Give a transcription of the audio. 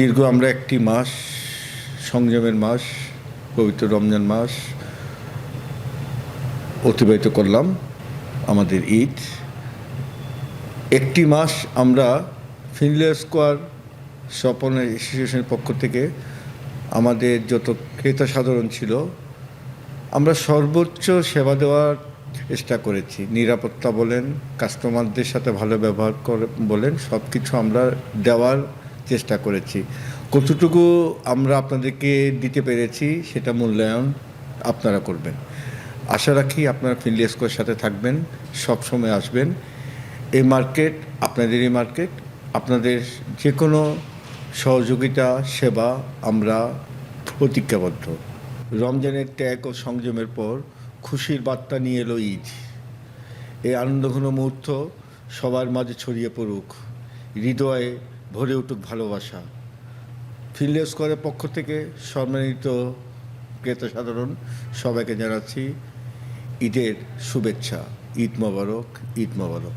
দীর্ঘ আমরা একটি মাস, সংযমের মাস, পবিত্র রমজান মাস অতিবাহিত করলাম আমাদের ঈদ। একটি মাস আমরা ফিনলে স্কোয়ার স্বপন অ্যাসোসিয়েশনের পক্ষ থেকে আমাদের যত ক্রেতা সাধারণ ছিল, আমরা সর্বোচ্চ সেবা দেওয়ার চেষ্টা করেছি। নিরাপত্তা বলেন কাস্টমারদের সাথে ভালো ব্যবহার করে বলেন সব কিছু আমরা দেওয়ার চেষ্টা করেছি। কতটুকু আমরা আপনাদেরকে দিতে পেরেছি সেটা মূল্যায়ন আপনারা করবেন। আশা রাখি আপনারা ফিনলি স্কোয়ার সাথে থাকবেন, সব সময় আসবেন। এই মার্কেট আপনাদেরই মার্কেট, আপনাদের যে কোনো সহযোগিতা, সেবা আমরা প্রতিজ্ঞাবদ্ধ। রমজানের ত্যাগ ও সংযমের পর খুশির বার্তা নিয়ে এলো ঈদ। এই আনন্দঘন মুহূর্ত সবার মাঝে ছড়িয়ে পড়ুক। হৃদয়ে ভরে উঠুক ভালোবাসা। ফিল্ডে স্কোয়ারের পক্ষ থেকে সম্মানিত ক্রেতা সাধারণ সবাইকে জানাচ্ছি ঈদের শুভেচ্ছা। ঈদ মোবারক ঈদ মোবারক।